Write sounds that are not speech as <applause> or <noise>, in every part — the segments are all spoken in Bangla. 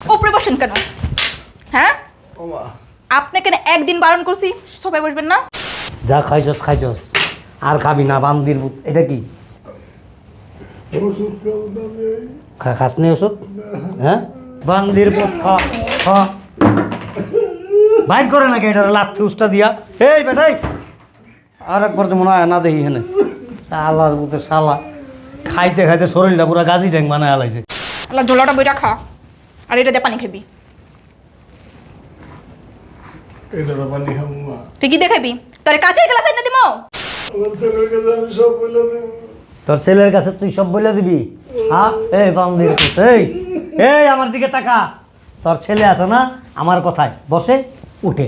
উপরে বসেন কেন? হ্যাঁ? আপনাকে না একদিন বারণ করছি? সবাই বসবেন না? যা খাইছস খাইছস। আর খাবি না বান্দির বুত এটা কি? খাস নি ওষুধ? হ্যাঁ? বান্দির বুত খা খা। বাইর করে নাকি এটা লাথি উস্তা দিয়া? এই বেটাই আর একবার তো মনে হয় না দেখি এখানে। শালার বুতে শালা। খাইতে খাইতে শরীরটা পুরো গাজি ট্যাং বানায় আলাইছে। আল্লাহ ঝোলাটা বইটা খা। আর এটা দিয়ে পানি খাবি। এটা তো পানি খাব মা। তুই কি দেখাবি তোর কাছের খেলা সাইড না দিমো। আমার ছেলের কাছে আমি সব বলে দেবো। তোর ছেলের কাছে তুই সব বলে দিবি? হ্যাঁ এই বান্দির পুত এই। এই আমার দিকে তাকা। তোর ছেলে আছে না? আমার কথায় বসে উঠে।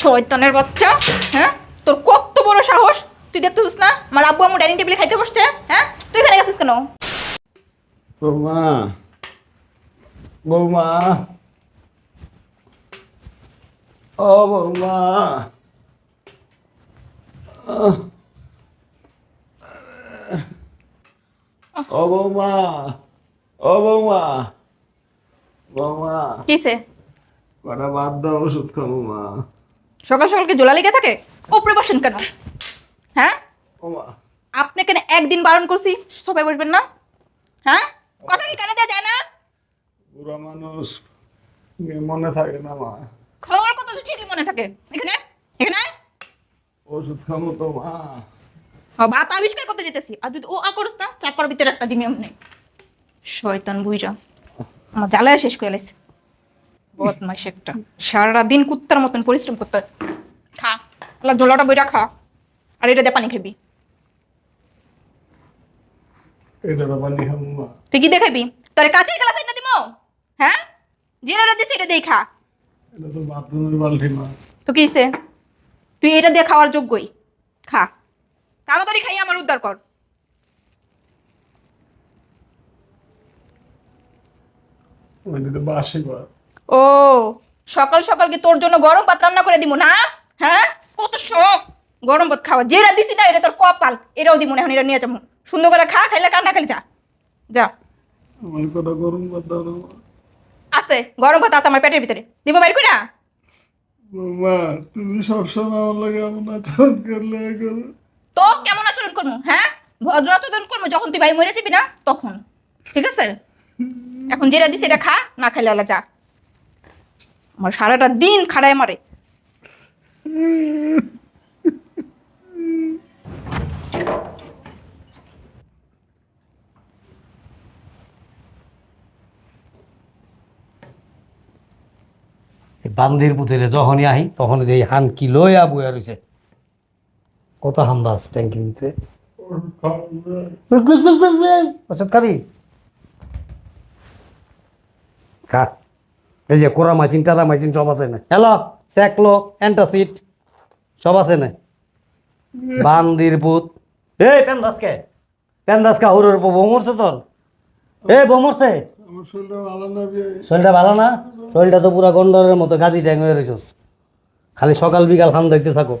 শয়তানের বাচ্চা হ্যাঁ? তোর কত বড় সাহস? তুই দেখতেছিস না? আমার আব্বু আমার ডাইনিং টেবিলে খাইতে বসছে হ্যাঁ? তুই এখানে গেছিস কেন? বৌমা বৌমা। ও বৌমা। ও বৌমা। ও বৌমা। বৌমা। কিসে কটা বাদ দাও ওষুধ খাব মা। সকাল সকাল কি জোলা লেগে থাকে? উপরে বসেন কেন? হ্যাঁ? ওমা আপনাকে না একদিন বারণ করছি সবাই বসবেন না? হ্যাঁ? কথা কি কানে দেওয়া যায় না? বুড়া মানুষ মনে থাকে না মা। খাওয়ার কথা তো ঠিকই মনে থাকে। এখানে এখানে। ওষুধ খাব তো মা। ভাত আবিষ্কার করতে যেতেছি। আর যদি ও আ করিস না চাকর ভিতরে একটা দিমি এমনি শয়তান বুইরা। আমার জ্বালায় শেষ করে লাইছে। বদমাইশ একটা। সারা দিন কুত্তার মতন পরিশ্রম করতে হয়। খা। আল্লাহ ঝোলাটা বইটা খা। আর এটা দিয়ে পানি খাবি। এটা পানি খাব তুই কি দেখাবি তোর কাছের খেলা সাইড না দিমো? হ্যাঁ? যেটা দিছে এটা দিয়ে খা। এটা তো বাথরুমের বালতি মা তো কি তুই এটা দিয়ে খাওয়ার যোগ্যই। খা। তাড়াতাড়ি খাই আমার উদ্ধার কর। ও সকাল সকাল কি তোর জন্য গরম ভাত রান্না করে দিব না? হ্যাঁ? কত শখ। গরম ভাত খাওয়া। যেটা দিছি না এটা তোর কপাল। এটাও দিব না এখন এটা নিয়ে যাব। সুন্দর করে খা খাইলে কান্না খালি যা। যা। আমার গরম ভাত দাও আছে গরম ভাত আছে আমার পেটের ভিতরে। দিব বাইর কইরা। বৌমা তুমি সবসময় আমার লাগে এমন আচরণ করলে করো। তো কেমন আচরণ করব হ্যাঁ? ভদ্র আচরণ করব যখন তুই ভাই মরে যাবি না তখন। ঠিক আছে? এখন যেটা দিছি এটা খা না খাইলে আলা যা। আমার সারাটা দিন খাড়ায় মারে। <laughs> বান্দির পুতেরে যখনই আহি তখন এই হান কি লইয়া বইয়া রয়েছে কত হামদাস ট্যাঙ্কির ভিতরে? ওষুধ খাব না। ওষুধ খাবি খা। এই যে সব আছে না? হ্যালো স্যাকলো অ্যান্টাসিড সব আছে না? বান্দির পুত। এই পেন্দাসকে পেন্দাসকে হুরুর বউ মরছে তোর। এই, বউ শরীরটা ভালো না শরীরটা ভালো না? শরীরটা তো পুরো গন্ডরের মতো গাজি ট্যাং হয়ে রয়েছিস খালি সকাল বিকাল খাম দেখতে থাকো।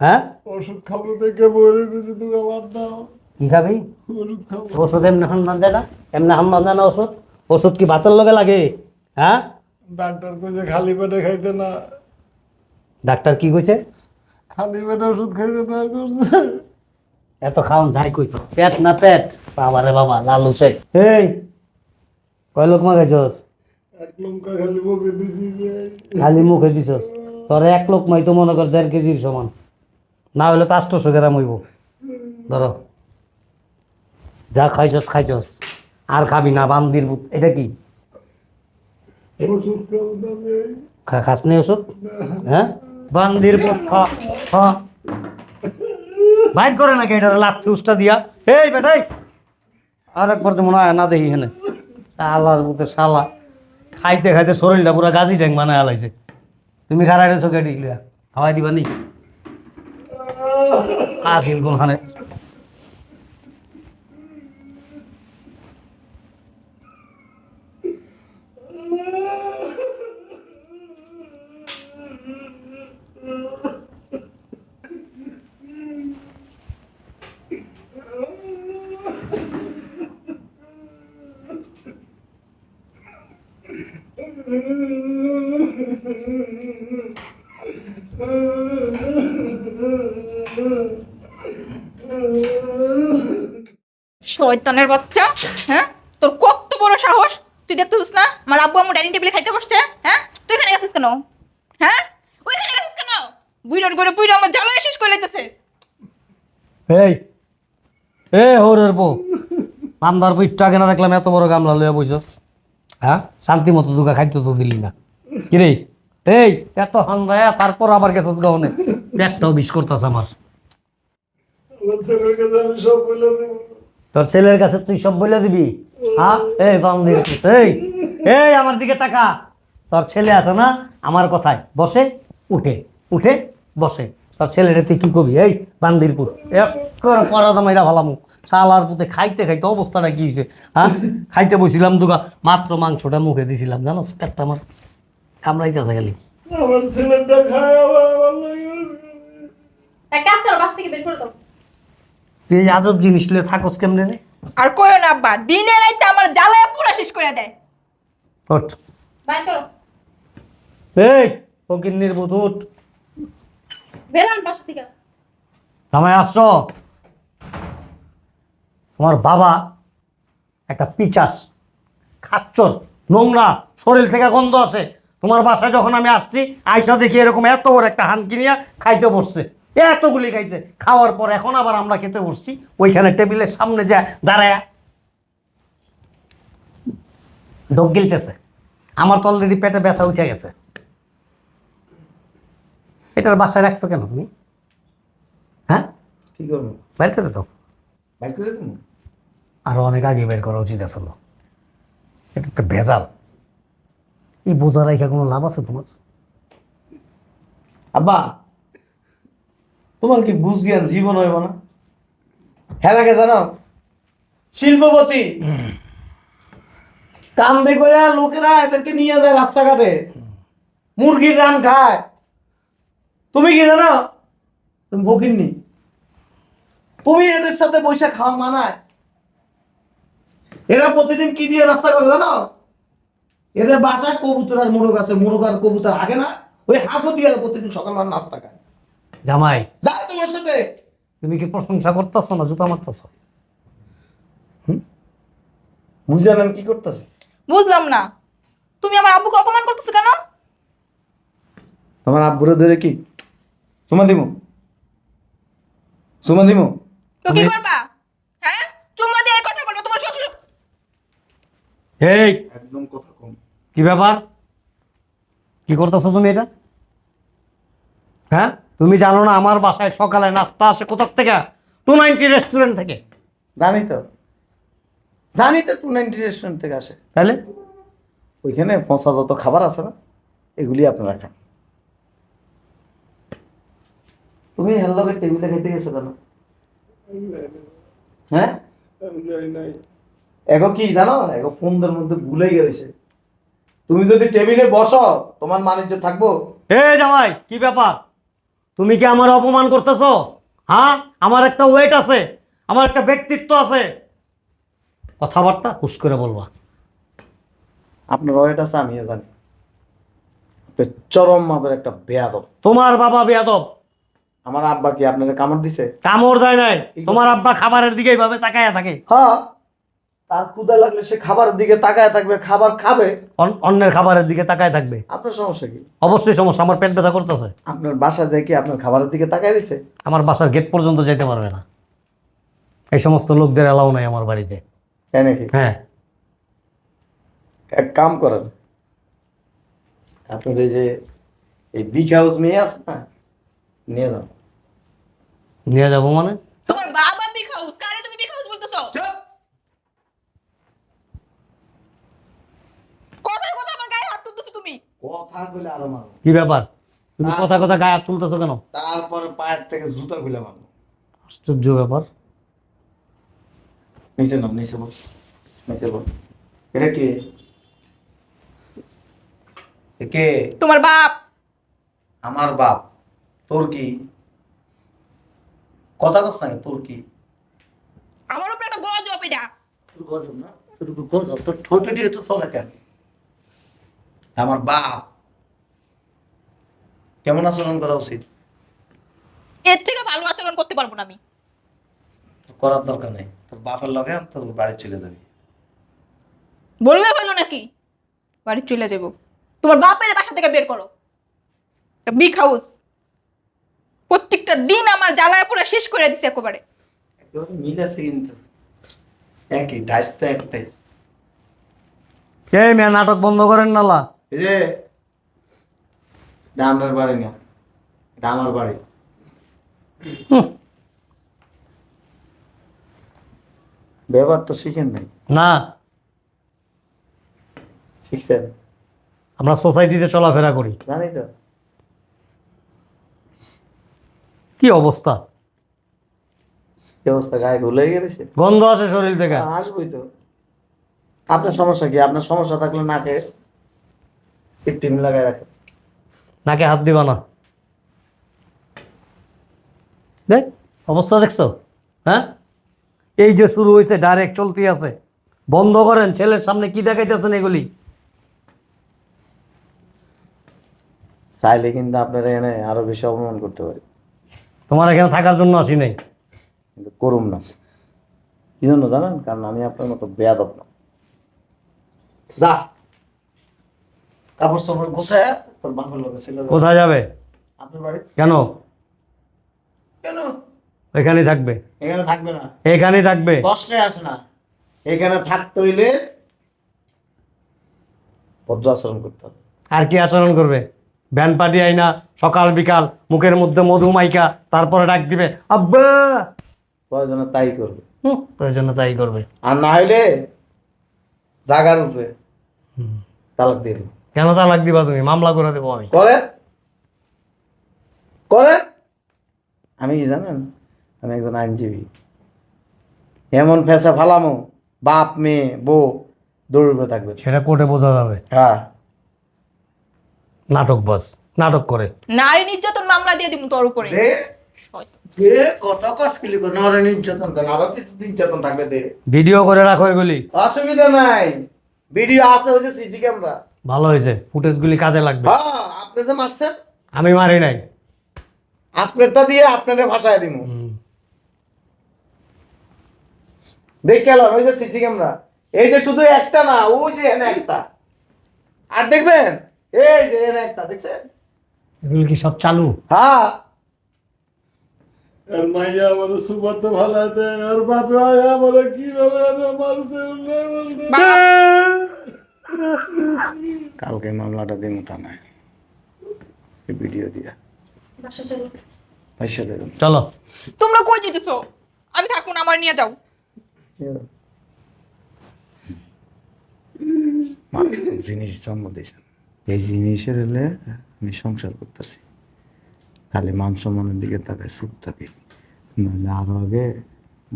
হ্যাঁ? ওষুধ খাব দেখে বলে কিছু তুমি বাদ দাও। কি খাবি? ওষুধ খাব। ওষুধ এমনি হামদান দেয় না? এমনি হামদান দেয় না ওষুধ? ওষুধ কি ভাতের লগে লাগে? হ্যাঁ? ডাক্তার কইছে খালি পেটে খাইতে না। ডাক্তার কি কইছে? খালি পেটে ওষুধ খাইতে না এত খাওন যাই কই পেট না পেট? বাবা রে বাবা লালু শেখ। এই কয় লোক মাগাইছস এক খালি মুখে দিছস? তোর এক লোক মাই তো মনে কর দেড় কেজির সমান। না হলে তো আষ্টশো গ্রাম হইব। ধরো। যা খাইছস খাইছস। আর খাবি না বান্দির এটা কি? খাস নি ওষুধ? হ্যাঁ? বান্দির বাইর করে নাকি এটা লাথি উস্তা দিয়া। এই বেটাই! আর একবার তো মনে হয় না দেখি এখানে। শালার মতো শালা। খাইতে খাইতে শরীরটা পুরো গাজি ট্যাং বানায় আলাইছে। তুমি খারাই চোখে কেটে লিয়া খাওয়াই দিবা নি? আখিল কোনখানে? শয়তানের বাচ্চা হ্যাঁ? তোর কত বড় সাহস? তুই দেখতেছিস না? আমার আব্বু আম্মু ডাইনিং টেবিলে খাইতে বসছে হ্যাঁ? তুই এখানে গেছিস কেন? হ্যাঁ? ওইখানে গেছিস কেন? বুইড়ার করে বুইড়া আমার জ্বালায় শেষ করে লাইতেছে। এই এ হরের বউ মামদার বউ একটু আগে না দেখলাম, এত বড় গামলা লইয়া বইছস। হ্যাঁ? শান্তি মতো দুগা খাইতে তো দিলি না। কিরে? এই, এত হান্দায়া তারপর আবার গেছত গহনে। একটাও বিষ করতেছ আমার আমার ছেলের কাছে আমি সব বলে দেবো তোর ছেলের কাছে তুই সব বলে দিবি? হ্যাঁ? এই বান্দির এই এই আমার দিকে তাকা। তোর ছেলে আছে না? আমার কথায় বসে উঠে উঠে বসে। তোর ছেলেটা তুই কি কবি? এই বান্দির পুত এক করা দাম এটা ভালামু শালার পুতে খাইতে খাইতে অবস্থাটা কি হয়েছে হ্যাঁ? খাইতে বসছিলাম দুগা মাত্র মাংসটা মুখে দিছিলাম জানো পেটটা আমার কামড়াইতেছে খালি। আমার ছেলেটা খায় আমার লাগে এক কাজ করো বাস থেকে বের করে দাও। তুই এই আজব জিনিস লিয়ে থাকস কেমনে রে? আর কইও না আব্বা দিনে রাইতে আমার জ্বালায় পুরা শেষ করে দেয়। ওঠ। বাইর করো। এই ফকিন্নির বুধ উঠ। বেরান বাসা থেকে। জামাই আসছ? তোমার বাবা একটা পিচাস খাচ্চর নোংরা শরীর থেকে গন্ধ আসে। তোমার বাসায় যখন আমি আসছি আইসা দেখি এরকম এত বড় একটা হানকি নিয়ে খাইতে বসছে। এতগুলি খাইছে। খাওয়ার পর এখন আবার আমরা খেতে বসছি। ওইখানে টেবিলের সামনে যা দাঁড়ায়। ঢোক গিলতেছে। আমার তো অলরেডি পেটে ব্যথা উঠে গেছে। এটার বাসায় রাখছো কেন তুমি? হ্যাঁ? কি করব? বের করে দাও। করে আরও অনেক আগে বের করা উচিত আসলো এটা একটা ভেজাল। এই বোঝা রাখা কোনো লাভ আছে তোমার? আব্বা তোমার কি বুঝ জ্ঞান জীবন হইব না? হ্যাঁ লাগে জানো, শিল্পপতি। কান্দে করে লোকেরা এদেরকে নিয়ে যায় রাস্তাঘাটে। মুরগির রান খায়। তুমি কি জানো? তুমি ভোগিননি তুমি এদের সাথে বসে খাওয়া মানায়। এরা প্রতিদিন কি দিয়ে রাস্তা করে জানো? এদের বাসায় কবুতর আর মুরগ আছে। মুরগ আর কবুতর আগে না, ওই হাঁকো দিয়ে প্রতিদিন সকালবেলা নাস্তা খায়। জামাই। যাই তোমার সাথে। তুমি কি প্রশংসা করতেছো না জুতা মারতেছো? বুঝলাম কি করতেছি। বুঝলাম না। তুমি আমার আব্বুকে অপমান করতেছো কেন? তোমার আব্বুরে ধরে কি? সুমা দিমু। সুমা দিমু। তো কি করবা? হ্যাঁ? চুম্মা দিয়ে এই কথা বলব তোমার শ্বশুর এই একদম কথা কম। কি ব্যাপার? কি করতেছো তুমি এটা? হ্যাঁ? তুমি জানো না আমার বাসায় সকালে নাস্তা আসে কোথার থেকে? টু নাইনটি রেস্টুরেন্ট থেকে। জানি তো। জানি তো টু নাইনটি রেস্টুরেন্ট থেকে আসে। তাহলে? ওইখানে পচা যত খাবার আছে না এগুলি আপনারা খান। তুমি হেল্লকে টেবিলে খেতে গেছো কেন? হ্যাঁ? এগো কি জানো? এগো ফোনদের মধ্যে ভুলে গেছে। তুমি যদি টেবিলে বসো তোমার বাণিজ্য থাকব। এ জামাই কি ব্যাপার? তুমি কি আমার অপমান করতেছো? হ্যাঁ? আমার একটা ওয়েট আছে আমার একটা ব্যক্তিত্ব আছে। কথাবার্তা হুশ করে বলবা। আপনার ওয়েট আছে আমিও জানি। আপনি চরম মাপের একটা বেয়াদব। তোমার বাবা বেয়াদব। আমার আব্বা কি আপনাকে কামড় দিছে? কামড় দেয় নাই। তোমার আব্বা খাবারের দিকে এইভাবে তাকায়া থাকে। হ্যাঁ। তার ক্ষুদা লাগলে সে খাবারের দিকে তাকায় থাকবে খাবার খাবে। অন- অন্যের খাবারের দিকে তাকায় থাকবে। আপনার সমস্যা কি? অবশ্যই সমস্যা আমার পেট ব্যথা করতেছে। আপনার বাসা যায় কি আপনার খাবারের দিকে তাকায় দিছে আমার বাসার গেট পর্যন্ত যেতে পারবে না। এই সমস্ত লোকদের এলাও নাই আমার বাড়িতে। তাই নাকি? হ্যাঁ। এক কাম করেন। আপনার এই যে এই বিগ হাউস মেয়ে আছে না নিয়ে যান। নিয়ে যাব মানে? তোমার বাবা বিগ হাউস কারে তুমি বিগ হাউস বলতেছো? কথায় কথা আমার গায়ে হাত তুলতেছো তুমি। কথা কইলে আরও মারো কি ব্যাপার? তুমি কথা কথা গায়ে হাত তুলতেছো কেন? তারপরে পায়ের থেকে জুতা খুলে মারবো। আশ্চর্য ব্যাপার। নিচে নাম নিচে বল নিচে বল। এটা কে? কে? তোমার বাপ। আমার বাপ। তোর কি? কথা কস না তোর কি? আমার উপরে একটা গজব এটা। তোর গজব না? তোর গজব? তোর ঠোঁটে দিয়ে তো চলে কেন? আমার বাপ। কেমন আচরণ করা উচিত? এর থেকে ভালো আচরণ করতে পারব না আমি। করার দরকার নেই। তোর বাপের লগে তোর বাড়ি চলে যাবি। বললে হইল নাকি? বাড়ি চলে যাব। তোমার বাপের বাসা থেকে বের করো। বিগ হাউস প্রত্যেকটা দিন আমার জ্বালায় পুরো শেষ করে দিছে একেবারে। একেবারে মিল আছে কিন্তু। একই ডাইস তো একটাই। কে মেয়ে নাটক বন্ধ করেন নালা। এই যে এটা আমার বাড়ি না এটা আমার বাড়ি ব্যবহার তো শিখেন নাই। না। শিখছেন? আমরা সোসাইটিতে চলাফেরা করি। জানি তো। কি অবস্থা? কি অবস্থা গায়ে ভুলে গেছে? গন্ধ আসে শরীর থেকে। আসবই তো। আপনার সমস্যা কি? আপনার সমস্যা থাকলে না নাকে লাগাই রাখেন নাকে হাত দিবা না। দেখ অবস্থা দেখছ? হ্যাঁ? এই যে শুরু হয়েছে ডাইরেক্ট চলতে আছে। বন্ধ করেন ছেলের সামনে কি দেখাইতেছেন এগুলি? চাইলে কিন্তু আপনারা এনে আরও বেশি অপমান করতে পারি তোমার এখানে থাকার জন্য আসি নাই। কিন্তু করুম না। কি জন্য জানেন? কারণ আমি আপনার মতো বেয়াদব না। যা। কাপড় গোছায় তোর বাপের লোকে ছিল কোথায় যাবে? আপনার বাড়ি? কেন? কেন? এখানেই থাকবে। এখানে থাকবে না। এখানেই থাকবে? কষ্টে আছে না। এখানে থাকতে হইলে ভদ্র আচরণ করতে হবে। আর কি আচরণ করবে? ভ্যান পার্টি আইনা সকাল বিকাল মুখের মধ্যে মধু মাইকা তারপরে ডাক দিবে আব্বা! প্রয়োজনে তাই করবে। প্রয়োজনে তাই করবে। আর না হইলে জাগার উপরে তালাক দিয়ে দিবে। কেন তালাক দিবা তুমি? মামলা করে দেবো আমি। করে? করে? আমি কি জানেন? আমি একজন আইনজীবী। এমন ফেসা ফালামো বাপ মেয়ে বউ দৌড়বে থাকবে। সেটা কোর্টে বোঝা যাবে। হ্যাঁ। নাটক বাস। নাটক করে। নারী নির্যাতন মামলা দিয়ে দিব তোর উপরে। দে। দে কত কষ্টলি করে। নরে কিছু নির্যাতন থাকবে দে। ভিডিও করে রাখো এগুলি। অসুবিধা নাই। ভিডিও আছে হচ্ছে সিসি ক্যামেরা। ভালো হয়েছে ফুটেজগুলি কাজে লাগবে। হ্যাঁ আপনি যে মারছেন? আমি মারি নাই। আপনারটা দিয়ে আপনারে ভাষায় দিব হুম। দেখ গেল ওই যে সিসি ক্যামেরা। এই যে শুধু একটা না ওই যে এনে একটা। আর দেখবেন? এই যে এনে একটা দেখছেন? এগুলি কি সব চালু? হ্যাঁ। আর মাইয়া আমার সুপাতে ভালো দেয় আর বাপে ভাই আমার কীভাবে মারছে কালকে মামলাটা দিন তা নাই ভিডিও দিয়া। পয়সা দেবেন চলো। তোমরা কই যেতেছো? আমি থাকুন আমার নিয়ে যাও। জিনিস জন্ম দিয়েছেন। এই জিনিসের হলে আমি সংসার করতেছি। খালি মান সম্মানের দিকে তাকায় সুখ থাকি নাহলে আরও আগে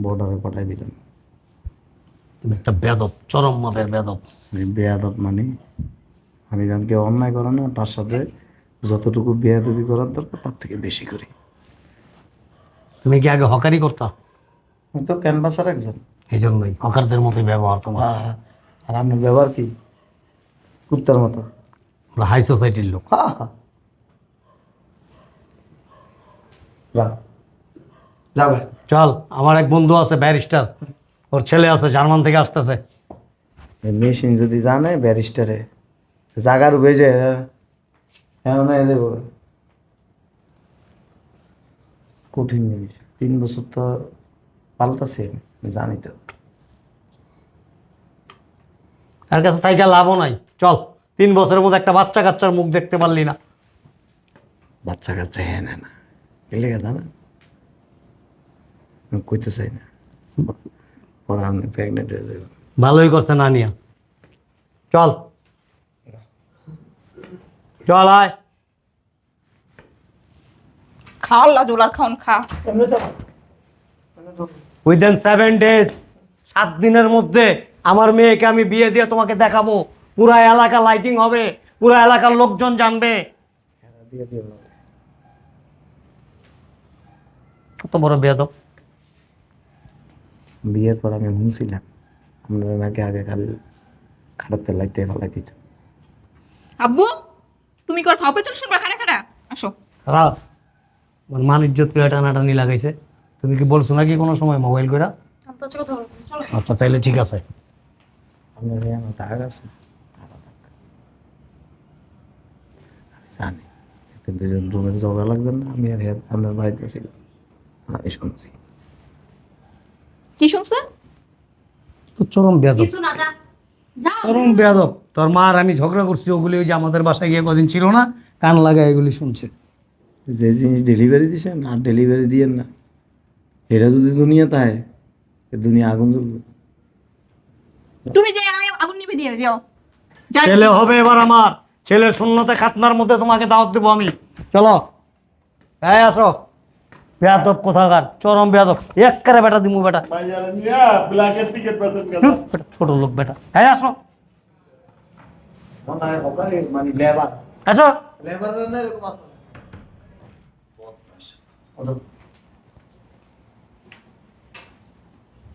বর্ডারে পাঠাই দিলাম তুমি একটা বেদব চরম মাপের বেদব। আমি বেয়াদব মানি? আমি যখন কেউ অন্যায় করে না তার সাথে যতটুকু বেয়াদবি করার দরকার তার থেকে বেশি করি। তুমি কি আগে হকারি করতা? আমি তো ক্যানভাসার একজন। এই জন্যই হকারদের মতোই ব্যবহার তোমার। হ্যাঁ, আর আপনার ব্যবহার কি? কুত্তার মতো। আমরা হাই সোসাইটির লোক। হ্যাঁ হ্যাঁ। যাবে চল আমার এক বন্ধু আছে ব্যারিস্টার। ওর ছেলে আছে জার্মান থেকে আসতেছে। মেশিন যদি জানে ব্যারিস্টারে। জাগার বেজে এমন দেবো। কঠিন জিনিস। তিন বছর তো পাল্টাছে জানি তো। তার কাছে থাইকা লাভও নাই। চল তিন বছরের মধ্যে একটা বাচ্চা কাচ্চার মুখ দেখতে পারলি না। বাচ্চা কাচ্চা হ্যাঁ না লেগে জানা আমি কইতে চাই না। পরে আপনি প্রেগনেন্ট হয়ে যাবেন ভালোই করছে না নিয়া চল। চল আয়। খাওন খা। উইদিন সেভেন ডেজ সাত দিনের মধ্যে আমার মেয়েকে আমি বিয়ে দিয়ে তোমাকে দেখাবো। পুরা এলাকা লাইটিং হবে পুরা এলাকার লোকজন জানবে। কত বড় বেয়াদব। বিয়ের পর আমি শুনছিলাম আপনারা নাকি আগে খালি খাটাতে লাইতে ফেলাই দিত আব্বু তুমি কর ফাও পেছন শুনবা খাড়া খাড়া? আসো। আমার মান ইজ্জত প্লেয়া টানাটানি লাগাইছে। তুমি কি বলছো নাকি কোনো সময় মোবাইল করে আচ্ছা কথা আচ্ছা তাইলে ঠিক আছে। আপনার এখানে টাকা আছে। জানি কিন্তু রুমের ঝগড়া লাগছে না আমি আর আপনার বাড়িতে ছিলাম। আমি শুনছি। কি শুনছে? তো চরম বেয়াদব। কিছু না যা। যা। চরম বেয়াদব। তোর মা আর আমি ঝগড়া করছি ওগুলি ওই যে আমাদের বাসায় গিয়ে কদিন ছিল না কান লাগা এগুলি শুনছে। যে জিনিস ডেলিভারি দিছেন আর ডেলিভারি দিয়েন না। এটা যদি দুনিয়া তাই এ দুনিয়া আগুন জ্বলবে। তুমি যে আগুন নিবে দিয়ে যাও। ছেলে হবে এবার আমার। ছেলে শূন্যতে খাতনার মধ্যে তোমাকে দাওয়াত দেবো আমি। চলো। হ্যাঁ আসো। বেয়াদব কোথাকার? চরম বেয়াদব। একবারে বেটা দিমু বেটা। ব্ল্যাকের টিকিট পেতেন হুম, বেটা, ছোট লোক বেটা। হ্যাঁ আসো। মানে লেবার আসো। লেবার না এরকম আছে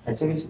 আচ্ছা কিছু?